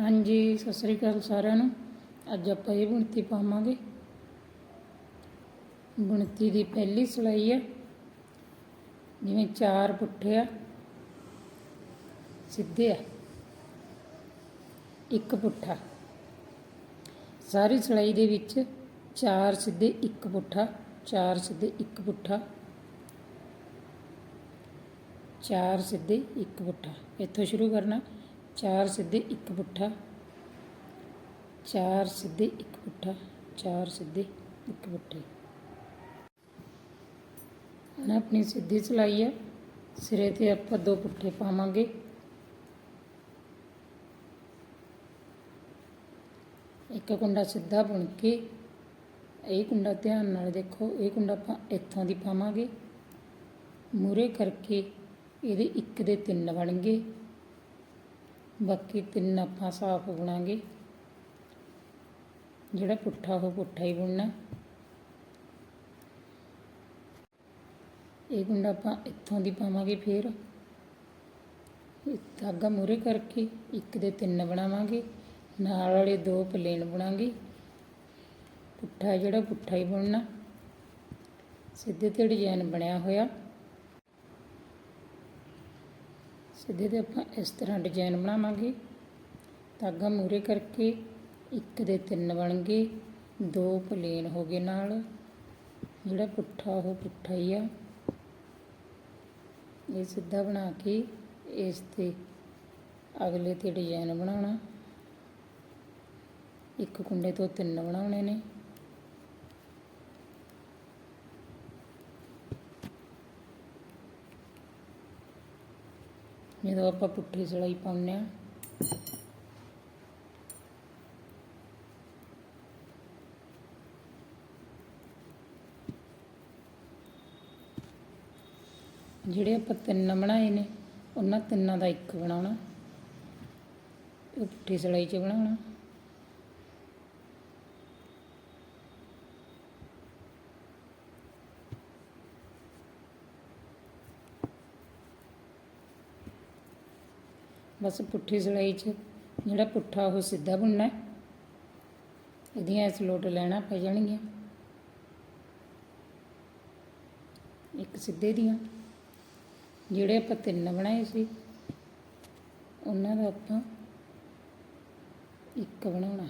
ਹਾਂਜੀ, ਸਤਿ ਸ੍ਰੀ ਅਕਾਲ ਸਾਰਿਆਂ ਨੂੰ। ਅੱਜ ਆਪਾਂ ਇਹ ਬੁਣਤੀ ਪਾਵਾਂਗੇ। ਬੁਣਤੀ ਦੀ ਪਹਿਲੀ ਸਿਲਾਈ ਹੈ। ਜਿਵੇਂ ਚਾਰ ਪੁੱਠੇ ਆ, ਸਿੱਧੇ ਆ। ਇੱਕ ਪੁੱਠਾ। ਸਾਰੀ ਸਿਲਾਈ ਦੇ ਵਿੱਚ ਚਾਰ ਸਿੱਧੇ ਇੱਕ ਪੁੱਠਾ, ਚਾਰ ਸਿੱਧੇ ਇੱਕ ਪੁੱਠਾ, ਚਾਰ ਸਿੱਧੇ ਇੱਕ ਪੁੱਠਾ। ਇੱਥੋਂ ਸ਼ੁਰੂ ਕਰਨਾ। ਚਾਰ ਸਿੱਧੇ ਇੱਕ ਪੁੱਠਾ, ਚਾਰ ਸਿੱਧੇ ਇੱਕ ਪੁੱਠਾ, ਚਾਰ ਸਿੱਧੇ ਇੱਕ ਪੁੱਠੇ। ਹੁਣ ਆਪਣੀ ਸਿੱਧੀ ਸਿਲਾਈ ਹੈ ਸਿਰੇ ਤੇ ਆਪਾਂ ਦੋ ਪੁੱਠੇ ਪਾਵਾਂਗੇ। ਇੱਕ ਕੁੰਡਾ ਸਿੱਧਾ ਬੁਣ ਕੇ, ਇਹ ਕੁੰਡਾ ਧਿਆਨ ਨਾਲ ਦੇਖੋ, ਇਹ ਕੁੰਡਾ ਆਪਾਂ ਇੱਥੋਂ ਦੀ ਪਾਵਾਂਗੇ। ਮੂਰੇ ਕਰਕੇ ਇਹਦੇ ਇੱਕ ਦੇ ਤਿੰਨ ਬਣਨਗੇ ਬਾਕੀ ਤਿੰਨ ਆਪਾਂ ਸਾਫ਼ ਬੁਣਾਂਗੇ। ਜਿਹੜਾ ਪੁੱਠਾ, ਉਹ ਪੁੱਠਾ ਹੀ ਬੁਣਨਾ। ਇਹ ਗੁੰਡਾ ਆਪਾਂ ਇੱਥੋਂ ਦੀ ਪਾਵਾਂਗੇ ਫੇਰ। ਇਹ ਧਾਗਾ ਮੂਰੇ ਕਰਕੇ ਇੱਕ ਦੇ ਤਿੰਨ ਬਣਾਵਾਂਗੇ। ਨਾਲ ਵਾਲੇ ਦੋ ਪਲੇਨ ਬਣਾਂਗੇ। ਪੁੱਠਾ ਜਿਹੜਾ ਪੁੱਠਾ ਹੀ ਬੁਣਨਾ। ਸਿੱਧੇ ਤੇ ਡਿਜ਼ਾਈਨ ਬਣਿਆ ਹੋਇਆ। ਸਿੱਧੇ ਤੇ ਆਪਾਂ ਇਸ ਤਰ੍ਹਾਂ ਡਿਜ਼ਾਈਨ ਬਣਾਵਾਂਗੇ। ਧਾਗਾ ਮੂਰੇ ਕਰਕੇ ਇੱਕ ਦੇ ਤਿੰਨ ਬਣ ਗਏ, ਦੋ ਪਲੇਨ ਹੋ ਗਏ ਨਾਲ। ਜਿਹੜਾ ਪੁੱਠਾ ਉਹ ਪੁੱਠਾ ਹੀ ਆ। ਇਹ ਸਿੱਧਾ ਬਣਾ ਕੇ ਇਸ ਤੇ ਅਗਲੇ ਤੇ ਡਿਜ਼ਾਈਨ ਬਣਾਉਣਾ। ਇੱਕ ਕੁੰਡੇ ਤੋਂ ਤਿੰਨ ਬਣਾਉਣੇ ਨੇ। ਜਦੋਂ ਆਪਾਂ ਪੁੱਠੀ ਸਲਾਈ ਪਾਉਂਦੇ ਆ ਜਿਹੜੇ ਆਪਾਂ ਤਿੰਨ ਬਣਾਏ ਨੇ, ਉਹਨਾਂ ਤਿੰਨਾਂ ਦਾ ਇੱਕ ਬਣਾਉਣਾ, ਉਹ ਪੁੱਠੀ ਸਲਾਈ 'ਚ ਬਣਾਉਣਾ। ਬਸ ਪੁੱਠੀ ਸਿਲਾਈ 'ਚ ਜਿਹੜਾ ਪੁੱਠਾ ਉਹ ਸਿੱਧਾ ਬੁਣਨਾ ਹੈ। ਇਹਦੀਆਂ ਇਸ ਲੋਟ ਲੈਣਾ ਪੈ ਜਾਣਗੀਆਂ। ਇੱਕ ਸਿੱਧੇ ਦੀਆਂ। ਜਿਹੜੇ ਆਪਾਂ ਤਿੰਨ ਬਣਾਏ ਸੀ, ਉਹਨਾਂ ਦਾ ਆਪਾਂ ਇੱਕ ਬਣਾਉਣਾ।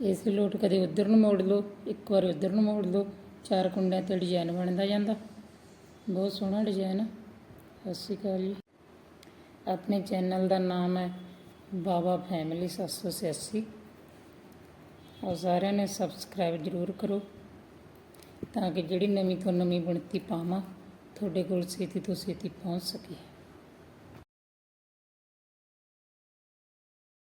ਇਸ ਲੋਟ ਕਦੇ ਉਧਰ ਨੂੰ ਮੋੜ ਲਓ, ਇੱਕ ਵਾਰ ਉਧਰ ਨੂੰ ਮੋੜ ਲਓ। ਚਾਰ ਕੁੰਡਿਆਂ ਤੇ ਡਿਜ਼ਾਈਨ ਬਣਦਾ ਜਾਂਦਾ। ਬਹੁਤ ਸੋਹਣਾ ਡਿਜ਼ਾਈਨ ਸਤਿ ਸ਼੍ਰੀ ਅਕਾਲ ਜੀ। ਆਪਣੇ ਚੈਨਲ ਦਾ ਨਾਮ ਹੈ ਬਾਬਾ ਫੈਮਿਲੀ 786 ਔਰ ਸਾਰਿਆਂ ਨੇ ਸਬਸਕ੍ਰਾਈਬ ਜ਼ਰੂਰ ਕਰੋ ਤਾਂ ਕਿ ਜਿਹੜੀ ਨਵੀਂ ਤੋਂ ਨਵੀਂ ਬਣਤੀ ਪਾਵਾਂ, ਤੁਹਾਡੇ ਕੋਲ ਛੇਤੀ ਤੋਂ ਛੇਤੀ ਪਹੁੰਚ ਸਕੇ।